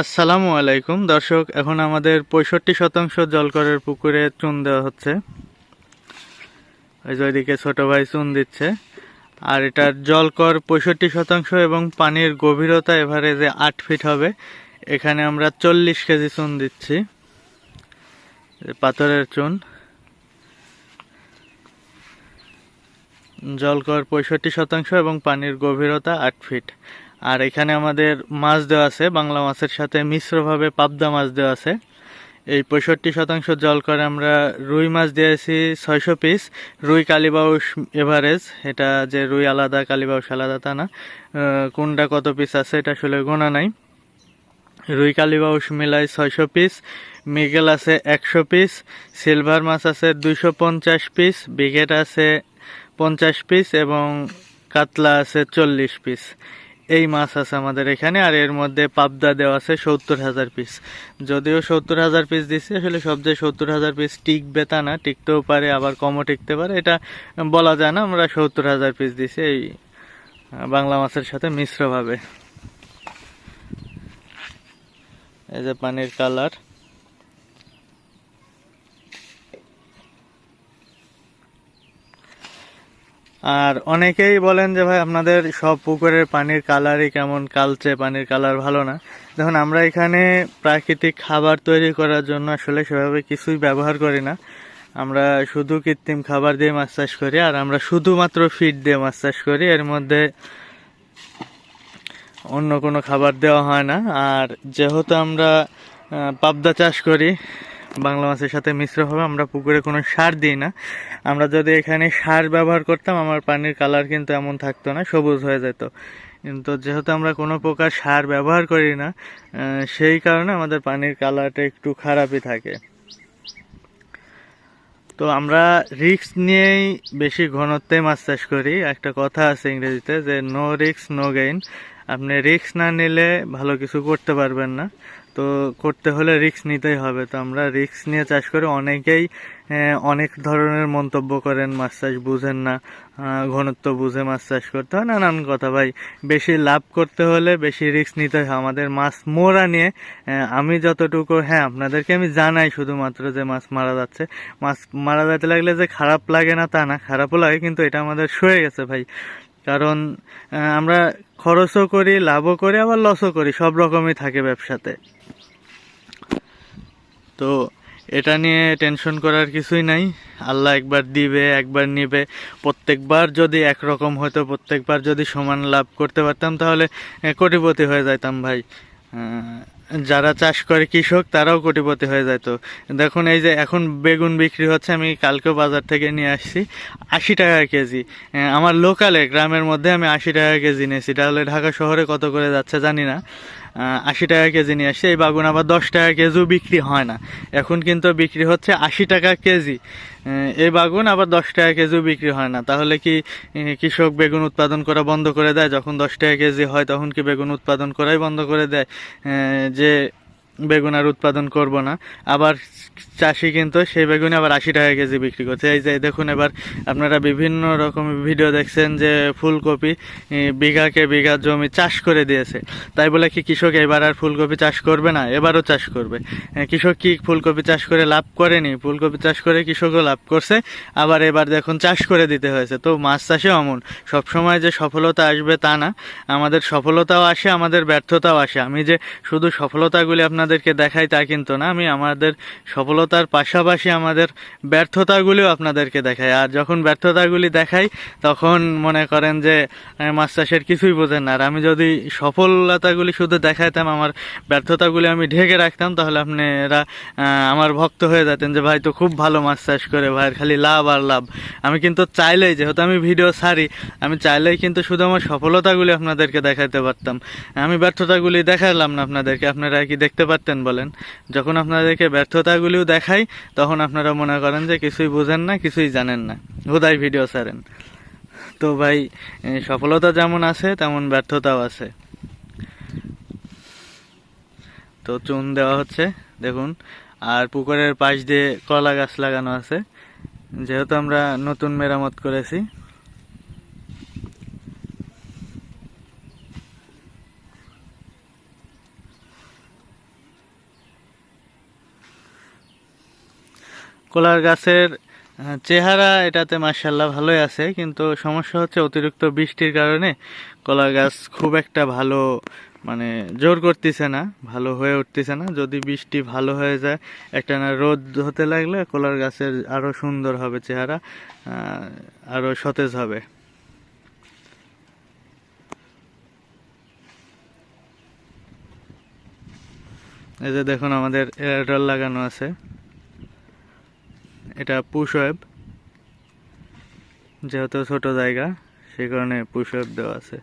আসসালামু আলাইকুম। দর্শক, এখন আমাদের পঁয়ষট্টি শতাংশ জলকরের পুকুরে চুন দেওয়া হচ্ছে। ওই যে ওইদিকে ছোট ভাই চুন দিচ্ছে। আর এটার জলকর পঁয়ষট্টি শতাংশ এবং পানির গভীরতা এভারেজে আট ফিট হবে। এখানে আমরা চল্লিশ কেজি চুন দিচ্ছি। পাথরের চুন। জলকর পঁয়ষট্টি শতাংশ এবং পানির গভীরতা আট ফিট। আর এখানে আমাদের মাছ দেওয়া আছে, বাংলা মাছের সাথে মিশ্রভাবে পাবদা মাছ দেওয়া আছে। এই পঁয়ষট্টি শতাংশ জল করে আমরা রুই মাছ দিয়েছি ছয়শো পিস। রুই কালীবাউস এভারেজ, এটা যে রুই আলাদা, কালীবাউস আলাদা তা না। কোনটা কত পিস আছে এটা আসলে গোনা নাই। রুই কালীবাউস মিলাই ছয়শো পিস, মিগেল আছে একশো পিস, সিলভার মাছ আছে দুইশো পঞ্চাশ পিস, বিগেট আছে পঞ্চাশ পিস এবং কাতলা আছে চল্লিশ পিস। এই মাছ আছে আমাদের এখানে, আর এর মধ্যে পাবদা দেওয়া আছে সত্তর হাজার পিস যদিও সত্তর হাজার পিস দিচ্ছে আসলে সব যে সত্তর হাজার পিস টিকবে তা না, টিকতেও পারে, আবার কমও টিকতে পারে। এটা বলা যায় না, আমরা সত্তর হাজার পিস দিছি এই বাংলা মাছের সাথে মিশ্রভাবে। এই যে পানির কালার আর অনেকেই বলেন যে ভাই, আপনাদের সব পুকুরের পানির কালারই কেমন? কালচে পানির কালার ভালো না। দেখুন, আমরা এখানে প্রাকৃতিক খাবার তৈরি করার জন্য আসলে সেভাবে কিছুই ব্যবহার করি না। আমরা শুধু কৃত্রিম খাবার দিয়ে মাছ চাষ করি, আর আমরা শুধুমাত্র ফিড দিয়ে মাছ চাষ করি। এর মধ্যে অন্য কোনো খাবার দেওয়া হয় না। আর যেহেতু আমরা পাবদা চাষ করি বাংলা মাছের সাথে মিশ্রভাবে আমরা পুকুরে কোনো সার দিই না। আমরা যদি এখানে সার ব্যবহার করতাম, আমার পানির কালার কিন্তু এমন থাকতো না, সবুজ হয়ে যেত। কিন্তু যেহেতু আমরা কোনো প্রকার সার ব্যবহার করি না সেই কারণে আমাদের পানির কালারটা একটু খারাপই থাকে। তো আমরা রিক্স নিয়েই বেশি ঘনত্বে মাছ চাষ করি। একটা কথা আছে ইংরেজিতে যে নো রিস্ক নো গেইন আপনি রিক্স না নিলে ভালো কিছু করতে পারবেন না। তো করতে হলে রিস্ক নিতেই হবে। তো আমরা রিস্ক নিয়ে চাষ করে। অনেকেই অনেক ধরনের মন্তব্য করেন, মাছ চাষ বুঝেন না ঘনত্ব বুঝে মাছ চাষ করতে হয়। নানান কথা ভাই, বেশি লাভ করতে হলে বেশি রিস্ক নিতে হয়। আমাদের মাছ মোরা নিয়ে আমি যতটুকু হ্যাঁ আপনাদেরকে আমি জানাই শুধুমাত্র যে মাছ মারা যাচ্ছে। মাছ মারা যেতে লাগলে যে খারাপ লাগে না তা না, খারাপও লাগে, কিন্তু এটা আমাদের সয়ে গেছে ভাই। কারণ আমরা খরচও করি, লাভও করি, আবার লসও করি, সব রকমই থাকে ব্যবসাতে। তো এটা নিয়ে টেনশন করার কিছুই নাই। আল্লাহ একবার দিবে, একবার নিবে। প্রত্যেকবার যদি একরকম হতো, প্রত্যেকবার যদি সমান লাভ করতে পারতাম, তাহলে কোটিপতি হয়ে যাইতাম ভাই। যারা চাষ করে কৃষক, তারাও কোটিপতি হয়ে যেত দেখুন, এই যে এখন বেগুন বিক্রি হচ্ছে, আমি কালকেও বাজার থেকে নিয়ে আসছি, আশি টাকা কেজি। আমার লোকালে, গ্রামের মধ্যে আমি আশি টাকা কেজি নিয়েছি। তাহলে ঢাকা শহরে কত করে যাচ্ছে জানি না। আশি টাকা কেজি নিয়ে আসছে, এই বাগুন আবার দশ টাকা কেজিও বিক্রি হয় না। এখন কিন্তু বিক্রি হচ্ছে আশি টাকা কেজি। এই বাগুন আবার দশ টাকা কেজিও বিক্রি হয় না। তাহলে কি কৃষক বেগুন উৎপাদন করা বন্ধ করে দেয়? যখন দশ টাকা কেজি হয়, তখন কি বেগুন উৎপাদন করাই বন্ধ করে দেয়? যে বেগুন আর উৎপাদন করব না। আবার চাষি কিন্তু সেই বেগুনে আবার আশি টাকা কেজি বিক্রি করছে। এই যে দেখুন এবার আপনারা বিভিন্ন রকম ভিডিও দেখছেন যে ফুলকপি বিঘাকে বিঘা জমি চাষ করে দিয়েছে। তাই বলে কি কৃষক এবার আর ফুলকপি চাষ করবে না? এবারও চাষ করবে। কৃষক কি ফুলকপি চাষ করে লাভ করেনি? ফুলকপি চাষ করে কৃষকও লাভ করছে। আবার এবার দেখুন চাষ করে দিতে হয়েছে। তো মাছ চাষে অমন। সবসময় যে সফলতা আসবে তা না। আমাদের সফলতাও আসে, আমাদের ব্যর্থতাও আসে। আমি যে শুধু সফলতাগুলি আপনাদেরকে দেখাই তা কিন্তু না, আমি আমাদের সফলতার পাশাপাশি আমাদের ব্যর্থতাগুলিও আপনাদেরকে দেখাই। আর যখন ব্যর্থতাগুলি দেখাই, তখন মনে করেন যে মাছ চাষের কিছুই বোঝেন না। আর আমি যদি সফলতাগুলি শুধু দেখাইতাম, আমার ব্যর্থতাগুলি আমি ঢেকে রাখতাম, তাহলে আপনারা আমার ভক্ত হয়ে যেতেন যে, ভাই, তো খুব ভালো মাছ চাষ করে, ভাইয়ের খালি লাভ আর লাভ। আমি কিন্তু চাইলেই, যেহেতু আমি ভিডিও ছাড়ি, আমি চাইলেই কিন্তু শুধু আমার সফলতাগুলি আপনাদেরকে দেখাইতে পারতাম। আমি ব্যর্থতাগুলি দেখালাম না আপনাদেরকে, আপনারা কি দেখতে পারতেন বলেন। যখন আপনাদেরকে ব্যর্থতাগুলিও দেখাই, তখন আপনারা মনে করেন যে কিছুই বোঝেন না, কিছুই জানেন না। হুদাই ভিডিও ছাড়েন। তো ভাই সফলতা যেমন আছে, তেমন ব্যর্থতাও আছে। তো চুন দেওয়া হচ্ছে, দেখুন। আর পুকুরের পাশ দিয়ে কলা গাছ লাগানো আছে। যেহেতু আমরা নতুন মেরামত করেছি কলার গাছের চেহারা এটাতে মার্শাল্লাহ ভালোই আছে কিন্তু সমস্যা হচ্ছে অতিরিক্ত বৃষ্টির কারণে কলার গাছ খুব একটা ভালো মানে জোর করতেছে না ভালো হয়ে উঠতেছে না। যদি বৃষ্টি ভালো হয়ে যায় একটা না রোদ হতে লাগলে কলার গাছের আরও সুন্দর হবে চেহারা আহ, আরও সতেজ হবে। এই যে দেখুন আমাদের এয়ারটেল লাগানো আছে। এটা পুষয়েব যেহেতু ছোট জায়গা সেই কারণে পুষয়েব দেওয়া আছে।